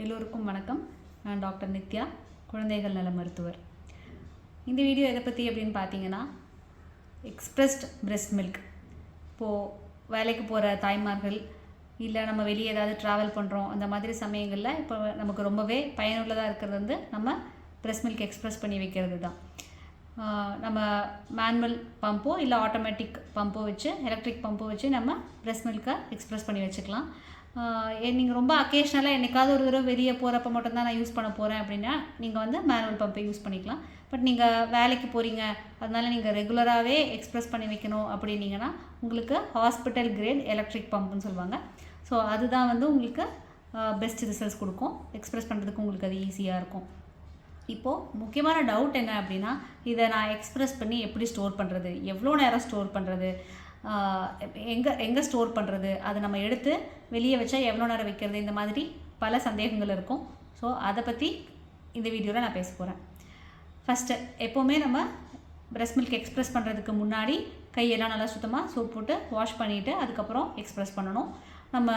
எல்லோருக்கும் வணக்கம். நான் டாக்டர் நித்யா குழந்தைகள் நல மருத்துவர். இந்த வீடியோ எதை பற்றி அப்படின்னு பார்த்தீங்கன்னா எக்ஸ்ப்ரெஸ்ட் பிரெஸ்ட் மில்க் இப்போது வேலைக்கு போகிற தாய்மார்கள் இல்லை நம்ம வெளியே ஏதாவது ட்ராவல் பண்ணுறோம் அந்த மாதிரி சமயங்களில் இப்போ நமக்கு ரொம்பவே பயனுள்ளதாக இருக்கிறது வந்து நம்ம பிரெஸ்ட் மில்க் எக்ஸ்ப்ரெஸ் பண்ணி வைக்கிறது தான் நம்ம மேனுவல் பம்போ இல்லை ஆட்டோமேட்டிக் பம்போ வச்சு எலக்ட்ரிக் பம்போ வச்சு நம்ம பிரெஸ்ட் மில்கை எக்ஸ்ப்ரெஸ் பண்ணி வச்சுக்கலாம். நீங்கள் ரொம்ப அக்கேஷ்னலாக என்னைக்காவது ஒரு தடவை வெளியே போகிறப்ப மட்டும்தான் நான் யூஸ் பண்ண போகிறேன் அப்படின்னா நீங்கள் வந்து மேனுவல் பம்பை யூஸ் பண்ணிக்கலாம். பட் நீங்கள் வேலைக்கு போகிறீங்க அதனால நீங்கள் ரெகுலராகவே எக்ஸ்ப்ரெஸ் பண்ணி வைக்கணும் அப்படின்னீங்கன்னா உங்களுக்கு ஹாஸ்பிட்டல் கிரேட் எலக்ட்ரிக் பம்புன்னு சொல்லுவாங்க. ஸோ அதுதான் வந்து உங்களுக்கு பெஸ்ட் ரிசல்ட்ஸ் கொடுக்கும். எக்ஸ்ப்ரெஸ் பண்ணுறதுக்கு உங்களுக்கு அது ஈஸியாக இருக்கும். இப்போது முக்கியமான டவுட் என்ன அப்படின்னா இதை நான் எக்ஸ்ப்ரெஸ் பண்ணி எப்படி ஸ்டோர் பண்ணுறது எவ்வளோ நேரம் ஸ்டோர் பண்ணுறது எங்கே எங்கே ஸ்டோர் பண்ணுறது அதை நம்ம எடுத்து வெளியே வச்சா எவ்வளோ நேரம் வைக்கிறது? இந்த மாதிரி பல சந்தேகங்கள் இருக்கும். ஸோ அதை பற்றி இந்த வீடியோவில் நான் பேச போகிறேன் ஃபஸ்ட்டு எப்போவுமே நம்ம பிரஸ்ட் மில்க் எக்ஸ்ப்ரெஸ் பண்ணுறதுக்கு முன்னாடி கையெல்லாம் நல்லா சுத்தமாக சோப் போட்டு வாஷ் பண்ணிவிட்டு அதுக்கப்புறம் எக்ஸ்பிரஸ் பண்ணணும். நம்ம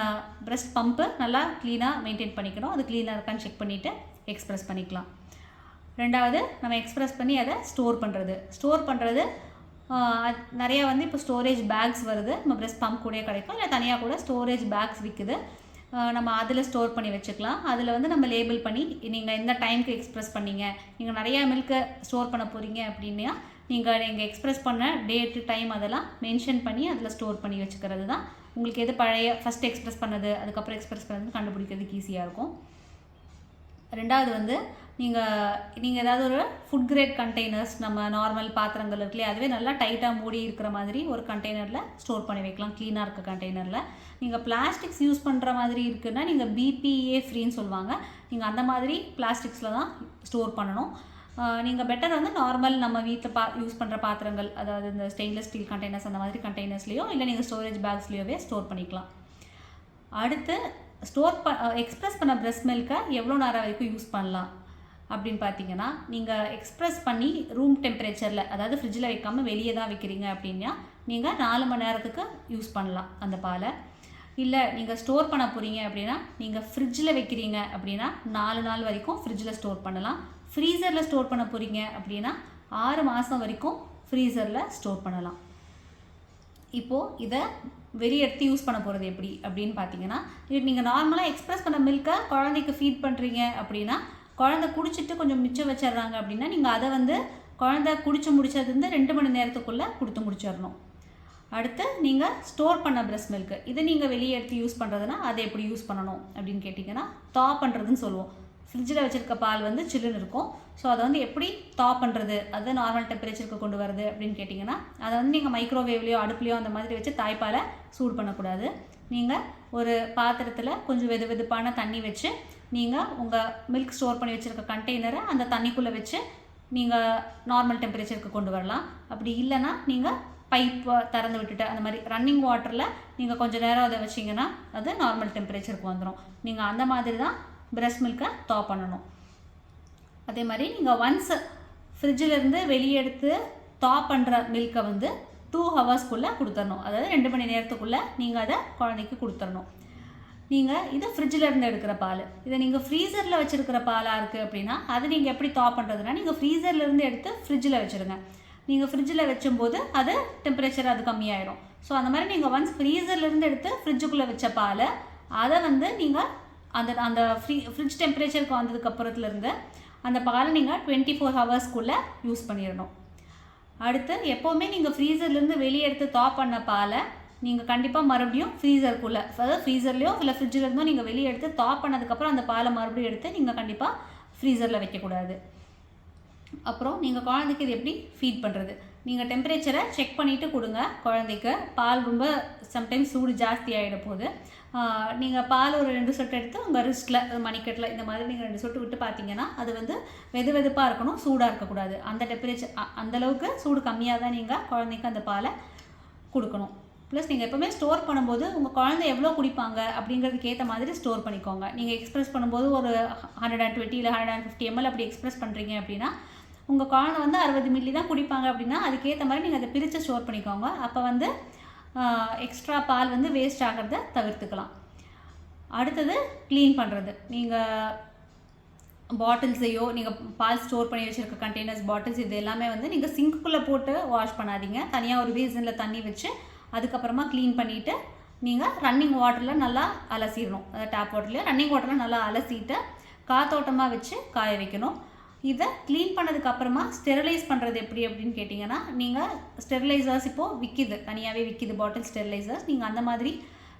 பிரஸ்ட் பம்பு நல்லா க்ளீனாக மெயின்டைன் பண்ணிக்கணும். அது க்ளீனாக இருக்கான்னு செக் பண்ணிவிட்டு எக்ஸ்பிரஸ் பண்ணிக்கலாம். ரெண்டாவது நம்ம எக்ஸ்பிரஸ் பண்ணி அதை ஸ்டோர் பண்ணுறது ஸ்டோர் பண்ணுறது நிறையா வந்து இப்போ ஸ்டோரேஜ் பேக்ஸ் வருது. நம்ம ப்ரெஸ் பம்ப் கூடயே கிடைக்கும். இல்லை தனியாக கூட ஸ்டோரேஜ் பேக்ஸ் விற்குது நம்ம அதில் ஸ்டோர் பண்ணி வச்சுக்கலாம். அதில் வந்து நம்ம லேபிள் பண்ணி நீங்கள் எந்த டைமுக்கு எக்ஸ்ப்ரெஸ் பண்ணீங்க. நீங்கள் நிறையா மில்கை ஸ்டோர் பண்ண போகிறீங்க அப்படின்னா நீங்கள் நீங்கள் எக்ஸ்ப்ரெஸ் பண்ண டேட்டு டைம் அதெல்லாம் மென்ஷன் பண்ணி அதில் ஸ்டோர் பண்ணி வச்சுக்கிறது தான் உங்களுக்கு எது பழைய ஃபஸ்ட் எக்ஸ்பிரஸ் பண்ணது அதுக்கப்புறம் எக்ஸ்பிரஸ் பண்ணது கண்டுபிடிக்கிறதுக்கு ஈஸியாக இருக்கும். ரெண்டாவது வந்து நீங்கள் நீங்கள் ஏதாவது ஒரு ஃபுட் கிரேட் கண்டெய்னர்ஸ் நம்ம நார்மல் பாத்திரங்கள் இருக்குல்லையே அதுவே நல்லா டைட்டாக மூடி இருக்கிற மாதிரி ஒரு கண்டெய்னரில் ஸ்டோர் பண்ணி வைக்கலாம். க்ளீனாக இருக்க கண்டெய்னரில் நீங்கள் பிளாஸ்டிக்ஸ் யூஸ் பண்ணுற மாதிரி இருக்குன்னா நீங்கள் பிபிஏ ஃப்ரீன்னு சொல்லுவாங்க. நீங்கள் அந்த மாதிரி பிளாஸ்டிக்ஸில் தான் ஸ்டோர் பண்ணணும். நீங்கள் பெட்டர் வந்து நார்மல் நம்ம வீட்டில் பா யூஸ் பண்ணுற பாத்திரங்கள் அதாவது இந்த ஸ்டெயின்லெஸ் ஸ்டீல் கண்டெய்னர்ஸ் அந்த மாதிரி கண்டெய்னர்ஸ்லேயோ இல்லை நீங்கள் ஸ்டோரேஜ் பேக்ஸ்லேயோவே ஸ்டோர் பண்ணிக்கலாம். அடுத்து ஸ்டோர் ப எக்ஸ்ப்ரெஸ் பண்ண பிரஸ்ட் மில்கை எவ்வளோ நேரம் வரைக்கும் யூஸ் பண்ணலாம்? அப்படின்னு பார்த்தீங்கன்னா நீங்கள் எக்ஸ்ப்ரெஸ் பண்ணி ரூம் டெம்பரேச்சரில் அதாவது ஃப்ரிட்ஜில் வைக்காமல் வெளியே தான் வைக்கிறீங்க அப்படின்னா நீங்கள் நாலு மணி நேரத்துக்கு யூஸ் பண்ணலாம் அந்த பாலை. இல்லை நீங்கள் ஸ்டோர் பண்ண போகிறீங்க அப்படின்னா நீங்கள் ஃப்ரிட்ஜில் வைக்கிறீங்க அப்படின்னா நாலு நாள் வரைக்கும் ஃப்ரிட்ஜில் ஸ்டோர் பண்ணலாம். ஃப்ரீசரில் ஸ்டோர் பண்ண போகிறீங்க அப்படின்னா ஆறு மாதம் வரைக்கும் ஃப்ரீசரில் ஸ்டோர் பண்ணலாம். இப்போது இதை வெளியே எடுத்து யூஸ் பண்ண போகிறது எப்படி அப்படின்னு பார்த்தீங்கன்னா இது நீங்கள் நார்மலாக எக்ஸ்ப்ரெஸ் பண்ண மில்கை குழந்தைக்கு ஃபீட் பண்ணுறீங்க அப்படின்னா குழந்தை குடிச்சிட்டு கொஞ்சம் மிச்சம் வச்சிடுறாங்க அப்படின்னா நீங்கள் அதை வந்து குழந்தை குடிச்சு முடிச்சதுலேருந்து ரெண்டு மணி நேரத்துக்குள்ளே கொடுத்து முடிச்சிடணும். அடுத்து நீங்கள் ஸ்டோர் பண்ண பிரஸ்ட் மில்க்கு இதை நீங்கள் வெளியே எடுத்து யூஸ் பண்ணுறதுனா அதை எப்படி யூஸ் பண்ணணும் அப்படின்னு கேட்டிங்கன்னா தா பண்ணுறதுன்னு சொல்லுவோம். ஃப்ரிட்ஜில் வச்சுருக்க பால் வந்து சில்லுன்னு இருக்கும். ஸோ அதை வந்து எப்படி தா பண்ணுறது அது நார்மல் டெம்பரேச்சருக்கு கொண்டு வருது அப்படின்னு கேட்டிங்கன்னா அதை வந்து நீங்கள் மைக்ரோவேவ்லேயோ அடுப்புலையோ அந்த மாதிரி வச்சு தாய்ப்பாலை சூடு பண்ணக்கூடாது. நீங்கள் ஒரு பாத்திரத்தில் கொஞ்சம் வெது வெதுப்பான தண்ணி வச்சு நீங்கள் உங்கள் மில்க் ஸ்டோர் பண்ணி வச்சுருக்க கண்டெய்னரை அந்த தண்ணிக்குள்ளே வச்சு நீங்கள் நார்மல் டெம்பரேச்சருக்கு கொண்டு வரலாம். அப்படி இல்லைன்னா நீங்கள் பைப்பை திறந்து விட்டுட்டு அந்த மாதிரி ரன்னிங் வாட்டரில் நீங்கள் கொஞ்சம் நேரம் அதை வச்சிங்கன்னா அது நார்மல் டெம்பரேச்சருக்கு வந்துடும் நீங்கள் அந்த மாதிரி தான் பிரஸ்ட் மில்கை தா பண்ணணும். அதே மாதிரி நீங்கள் ஒன்ஸ் ஃப்ரிட்ஜிலேருந்து வெளியே எடுத்து தா பண்ணுற மில்கை வந்து டூ ஹவர்ஸ்க்குள்ளே கொடுத்துடணும். அதாவது ரெண்டு மணி நேரத்துக்குள்ளே நீங்கள் அதை குழந்தைக்கு கொடுத்துடணும். நீங்கள் இது ஃப்ரிட்ஜில் இருந்து எடுக்கிற பால் இதை நீங்கள் ஃப்ரீசரில் வச்சுருக்கிற பாலாக இருக்குது அப்படின்னா அதை நீங்கள் எப்படி தா பண்ணுறதுனா நீங்கள் ஃப்ரீசர்லேருந்து எடுத்து ஃப்ரிட்ஜில் வச்சுருங்க. நீங்கள் ஃப்ரிட்ஜில் வச்சும்போது அது டெம்பரேச்சர் அது கம்மியாயிடும் ஸோ அந்த மாதிரி நீங்கள் ஒன்ஸ் ஃப்ரீசர்லேருந்து எடுத்து ஃப்ரிட்ஜுக்குள்ளே வச்ச பாலை அதை வந்து நீங்கள் அந்த அந்த ஃப்ரீ ஃப்ரிட்ஜ் டெம்பரேச்சருக்கு வந்ததுக்கப்புறத்துலேருந்து அந்த பாலை நீங்கள் டுவெண்ட்டி ஃபோர் ஹவர்ஸ்க்குள்ளே யூஸ் பண்ணிடணும் அடுத்து எப்போவுமே நீங்கள் ஃப்ரீசர்லேருந்து வெளியே எடுத்து தா பண்ண பாலை நீங்கள் கண்டிப்பாக மறுபடியும் ஃப்ரீசருக்குள்ளே அதாவது ஃப்ரீசர்லேயோ இல்லை ஃப்ரிட்ஜில் இருந்தோ நீங்கள் வெளியே எடுத்து தா பண்ணதுக்கப்புறம் அந்த பாலை மறுபடியும் எடுத்து நீங்கள் கண்டிப்பாக ஃப்ரீசரில் வைக்கக்கூடாது. அப்புறம் நீங்கள் குழந்தைக்கு இது எப்படி ஃபீட் பண்ணுறது நீங்கள் டெம்பரேச்சரை செக் பண்ணிவிட்டு கொடுங்க குழந்தைக்கு. பால் ரொம்ப சம்டைம்ஸ் சூடு ஜாஸ்தி ஆகிட போது நீங்கள் பால் ஒரு ரெண்டு சொட்டு எடுத்து உங்கள் ரிஸ்ட்டில் மணிக்கட்டில் இந்த மாதிரி நீங்கள் ரெண்டு சொட்டு விட்டு பார்த்தீங்கன்னா அது வந்து வெது வெதுப்பாக இருக்கணும் சூடாக இருக்கக்கூடாது அந்த டெம்பரேச்சர் அந்தளவுக்கு சூடு கம்மியாக தான் நீங்கள் குழந்தைக்கு அந்த பாலை கொடுக்கணும். ப்ளஸ் நீங்கள் எப்போவுமே ஸ்டோர் பண்ணும்போது உங்கள் குழந்தை எவ்வளோ குடிப்பாங்க அப்படிங்கிறதுக்கு ஏற்ற மாதிரி ஸ்டோர் பண்ணிக்கோங்க. நீங்கள் எக்ஸ்பிரஸ் பண்ணும்போது ஒரு ஹண்ட்ரட் அண்ட் டுவெண்ட்டி இல்லை ஹண்ட்ரட் அண்ட் ஃபிஃப்டி எம்எல் அப்படி எக்ஸ்பிரஸ் பண்ணுறீங்க அப்படின்னா உங்கள் குழந்தை வந்து அறுபது மில்லி தான் குடிப்பாங்க அப்படின்னா அதுக்கேற்ற மாதிரி நீங்கள் அதை பிரித்து ஸ்டோர் பண்ணிக்கோங்க. அப்போ வந்து எக்ஸ்ட்ரா பால் வந்து வேஸ்ட் ஆகிறத தவிர்த்துக்கலாம். அடுத்தது க்ளீன் பண்ணுறது நீங்கள் பாட்டில்ஸையோ நீங்கள் பால் ஸ்டோர் பண்ணி வச்சுருக்க கண்டெய்னர்ஸ் பாட்டில்ஸ் இது எல்லாமே வந்து நீங்கள் சிங்க்குள்ளே போட்டு வாஷ் பண்ணாதீங்க. தனியாக ஒரு பேசனில் தண்ணி வச்சு அதுக்கப்புறமா க்ளீன் பண்ணிவிட்டு நீங்கள் ரன்னிங் வாட்டரில் நல்லா அலசிடணும். டேப் வாட்டர்லேயே ரன்னிங் வாட்டரில் நல்லா அலசிட்டு காத்தோட்டமாக வச்சு காய வைக்கணும். இதை க்ளீன் பண்ணதுக்கு அப்புறமா ஸ்டெரிலைஸ் பண்ணுறது எப்படி அப்படின்னு கேட்டிங்கன்னா நீங்கள் ஸ்டெரிலைசர்ஸ் இப்போது விற்கிது தனியாகவே விற்கிது பாட்டில் ஸ்டெரிலைசர்ஸ் நீங்கள் அந்த மாதிரி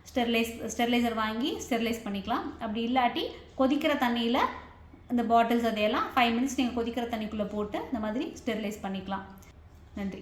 ஸ்டெர்லைஸ் ஸ்டெரிலைசர் வாங்கி ஸ்டெரிலைஸ் பண்ணிக்கலாம். அப்படி இல்லாட்டி கொதிக்கிற தண்ணியில் இந்த பாட்டில்ஸ் அதையெல்லாம் ஃபைவ் மினிட்ஸ் நீங்கள் கொதிக்கிற தண்ணிக்குள்ளே போட்டு இந்த மாதிரி ஸ்டெரிலைஸ் பண்ணிக்கலாம். நன்றி.